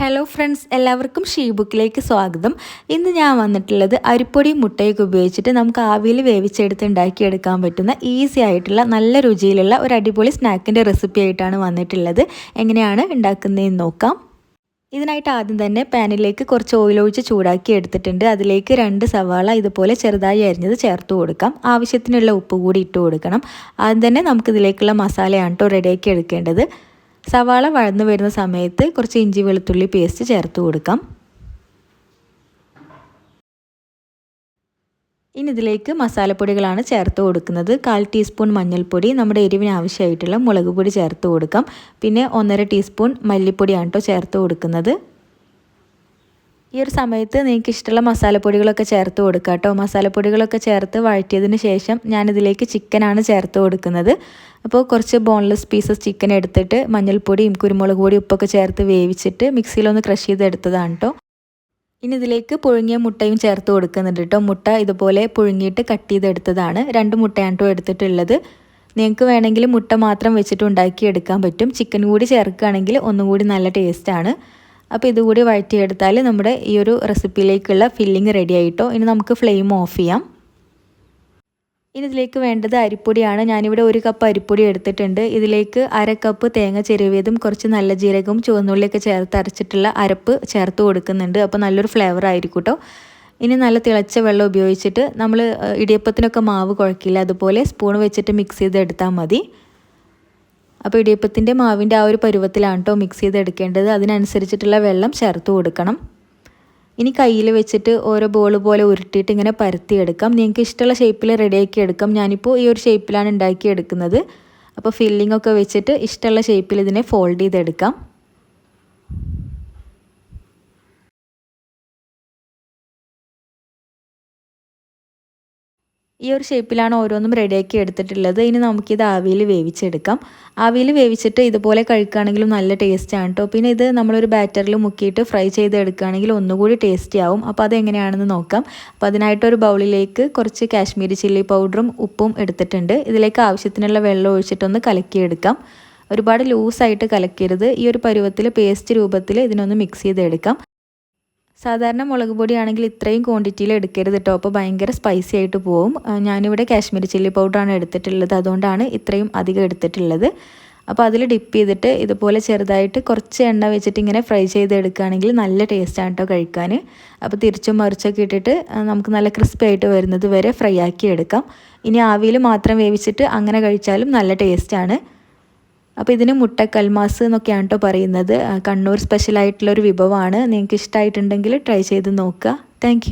Hello friends എല്ലാവർക്കും she ബുക്കിലേക്ക് സ്വാഗതം. ഇന്ന് ഞാൻ വന്നിട്ടുള്ളത് അരിപ്പൊടി മുട്ടയൊക്കെ ഉപയോഗിച്ചിട്ട് നമുക്ക് ആവിയിൽ വേവിച്ചെടുത്ത് ഉണ്ടാക്കിയെടുക്കാൻ പറ്റുന്ന ഈസി ആയിട്ടുള്ള നല്ല രുചിയിലുള്ള ഒരു അടിപൊളി സ്നാക്കിന്റെ റെസിപ്പി ആയിട്ടാണ് വന്നിട്ടുള്ളത്. എങ്ങനെയാണ് ഉണ്ടാക്കുന്നതെന്ന് നോക്കാം. ഇതിനായിട്ട് ആദ്യം തന്നെ പാനിലേക്ക് കുറച്ച് ഓയിൽ ഒഴിച്ച് ചൂടാക്കി എടുത്തിട്ടുണ്ട്. അതിലേക്ക് രണ്ട് സവാള ഇതുപോലെ ചെറുതായി അരിഞ്ഞത് ചേർത്ത് കൊടുക്കാം. ആവശ്യത്തിനുള്ള ഉപ്പ് കൂടി ഇട്ട് കൊടുക്കണം. ആദ്യം തന്നെ നമുക്കിതിലേക്കുള്ള മസാലയാണ് കേട്ടോ റെഡിയാക്കി എടുക്കേണ്ടത്. സവാള വഴന്നു വരുന്ന സമയത്ത് കുറച്ച് ഇഞ്ചി വെളുത്തുള്ളി പേസ്റ്റ് ചേർത്ത് കൊടുക്കാം. ഇനി ഇതിലേക്ക് മസാലപ്പൊടികളാണ് ചേർത്ത് കൊടുക്കുന്നത്. കാൽ ടീസ്പൂൺ മഞ്ഞൾപ്പൊടി നമ്മുടെ എരിവിന് ആവശ്യമായിട്ടുള്ള മുളക് പൊടി ചേർത്ത് കൊടുക്കാം. പിന്നെ ഒന്നര ടീസ്പൂൺ മല്ലിപ്പൊടിയാണ് കേട്ടോ ചേർത്ത് കൊടുക്കുന്നത്. ഈ ഒരു സമയത്ത് നിങ്ങൾക്ക് ഇഷ്ടമുള്ള മസാലപ്പൊടികളൊക്കെ ചേർത്ത് കൊടുക്കുക കേട്ടോ. മസാലപ്പൊടികളൊക്കെ ചേർത്ത് വഴറ്റിയതിന് ശേഷം ഞാനിതിലേക്ക് ചിക്കനാണ് ചേർത്ത് കൊടുക്കുന്നത്. അപ്പോൾ കുറച്ച് ബോൺലെസ് പീസസ് ചിക്കൻ എടുത്തിട്ട് മഞ്ഞൾപ്പൊടിയും കുരുമുളക് പൊടിയും ഉപ്പൊക്കെ ചേർത്ത് വേവിച്ചിട്ട് മിക്സിയിലൊന്ന് ക്രഷ് ചെയ്തെടുത്തതാണ് കേട്ടോ. ഇനി ഇതിലേക്ക് പുഴുങ്ങിയ മുട്ടയും ചേർത്ത് കൊടുക്കുന്നുണ്ട് കേട്ടോ. മുട്ട ഇതുപോലെ പുഴുങ്ങിയിട്ട് കട്ട് ചെയ്തെടുത്തതാണ്. രണ്ട് മുട്ടയാണ് എടുത്തിട്ടുള്ളത്. നിങ്ങൾക്ക് വേണമെങ്കിൽ മുട്ട മാത്രം വെച്ചിട്ട് ഉണ്ടാക്കി എടുക്കാൻ പറ്റും. ചിക്കൻ കൂടി ചേർക്കുകയാണെങ്കിൽ ഒന്നുകൂടി നല്ല ടേസ്റ്റാണ് അപ്പോൾ ഇതുകൂടി വഴറ്റിയെടുത്താൽ നമ്മുടെ ഈ ഒരു റെസിപ്പിയിലേക്കുള്ള ഫില്ലിങ് റെഡി ആയിട്ടോ. ഇനി നമുക്ക് ഫ്ലെയിം ഓഫ് ചെയ്യാം. ഇനി ഇതിലേക്ക് വേണ്ടത് അരിപ്പൊടിയാണ്. ഞാനിവിടെ ഒരു കപ്പ് അരിപ്പൊടി എടുത്തിട്ടുണ്ട്. ഇതിലേക്ക് അര കപ്പ് തേങ്ങ ചെരുവിയതും കുറച്ച് നല്ല ജീരകവും ചുവന്നുള്ളിയൊക്കെ ചേർത്ത് അരച്ചിട്ടുള്ള അരപ്പ് ചേർത്ത് കൊടുക്കുന്നുണ്ട്. അപ്പോൾ നല്ലൊരു ഫ്ലേവർ ആയിരിക്കും കേട്ടോ ഇനി നല്ല തിളച്ച വെള്ളം ഉപയോഗിച്ചിട്ട് നമ്മൾ ഇടിയപ്പത്തിനൊക്കെ മാവ് കുഴക്കില്ല. അതുപോലെ സ്പൂൺ വെച്ചിട്ട് മിക്സ് ചെയ്ത് എടുത്താൽ മതി. അപ്പോൾ ഇടിയപ്പത്തിന്റെ മാവിന്റെ ആ ഒരു പരുവത്തിലാണ് കേട്ടോ മിക്സ് ചെയ്തെടുക്കേണ്ടത്. അതിനനുസരിച്ചിട്ടുള്ള വെള്ളം ചേർത്ത് കൊടുക്കണം. ഇനി കയ്യിൽ വെച്ചിട്ട് ഓരോ ബോൾ പോലെ ഉരുട്ടിയിട്ട് ഇങ്ങനെ പരത്തിയെടുക്കാം. നിങ്ങൾക്ക് ഇഷ്ടമുള്ള ഷേപ്പിൽ റെഡിയാക്കി എടുക്കാം. ഞാനിപ്പോൾ ഈ ഒരു ഷേപ്പിലാണ് ഉണ്ടാക്കി എടുക്കുന്നത് അപ്പോൾ ഫില്ലിംഗ് ഒക്കെ വെച്ചിട്ട് ഇഷ്ടമുള്ള ഷേപ്പിൽ ഇതിനെ ഫോൾഡ് ചെയ്തെടുക്കാം. ഈ ഒരു ഷേപ്പിലാണ് ഓരോന്നും റെഡിയാക്കി എടുത്തിട്ടുള്ളത്. ഇനി നമുക്കിത് ആവിയിൽ വേവിച്ചെടുക്കാം. ആവിയിൽ വേവിച്ചിട്ട് ഇതുപോലെ കഴിക്കുകയാണെങ്കിലും നല്ല ടേസ്റ്റാണ് കേട്ടോ പിന്നെ ഇത് നമ്മളൊരു ബാറ്ററിൽ മുക്കിയിട്ട് ഫ്രൈ ചെയ്ത് എടുക്കുകയാണെങ്കിൽ ഒന്നുകൂടി ടേസ്റ്റി ആവും. അപ്പോൾ അതെങ്ങനെയാണെന്ന് നോക്കാം. അപ്പോൾ അതിനായിട്ടൊരു ബൗളിലേക്ക് കുറച്ച് കാശ്മീരി ചില്ലി പൗഡറും ഉപ്പും എടുത്തിട്ടുണ്ട്. ഇതിലേക്ക് ആവശ്യത്തിനുള്ള വെള്ളം ഒഴിച്ചിട്ടൊന്ന് കലക്കിയെടുക്കാം. ഒരുപാട് ലൂസായിട്ട് കലക്കരുത്. ഈ ഒരു പരുവത്തിൽ പേസ്റ്റ് രൂപത്തിൽ ഇതിനൊന്ന് മിക്സ് ചെയ്തെടുക്കാം. സാധാരണ മുളക് പൊടിയാണെങ്കിൽ ഇത്രയും ക്വാണ്ടിറ്റിയിൽ എടുക്കരുത് കേട്ടോ അപ്പോൾ ഭയങ്കര സ്പൈസി ആയിട്ട് പോവും. ഞാനിവിടെ കാശ്മീരി ചില്ലി പൗഡറാണ് എടുത്തിട്ടുള്ളത്. അതുകൊണ്ടാണ് ഇത്രയും അധികം എടുത്തിട്ടുള്ളത്. അപ്പോൾ അതിൽ ഡിപ്പ് ചെയ്തിട്ട് ഇതുപോലെ ചെറുതായിട്ട് കുറച്ച് എണ്ണ വെച്ചിട്ട് ഇങ്ങനെ ഫ്രൈ ചെയ്ത് ചെയ്തെടുക്കുകയാണെങ്കിൽ നല്ല ടേസ്റ്റാണ് കേട്ടോ കഴിക്കാൻ. അപ്പോൾ തിരിച്ചും മറിച്ചൊക്കെ ഇട്ടിട്ട് നമുക്ക് നല്ല ക്രിസ്പി ആയിട്ട് വരുന്നത് വരെ ഫ്രൈ ആക്കി എടുക്കാം. ഇനി ആവിയിൽ മാത്രം വേവിച്ചിട്ട് അങ്ങനെ കഴിച്ചാലും നല്ല ടേസ്റ്റാണ് അപ്പോൾ ഇതിന് മുട്ട കൽമാസ് എന്നൊക്കെയാണ് കേട്ടോ പറയുന്നത്. കണ്ണൂർ സ്പെഷ്യലായിട്ടുള്ളൊരു വിഭവമാണ്. നിങ്ങൾക്ക് ഇഷ്ടമായിട്ടുണ്ടെങ്കിൽ ട്രൈ ചെയ്ത് നോക്കുക. താങ്ക്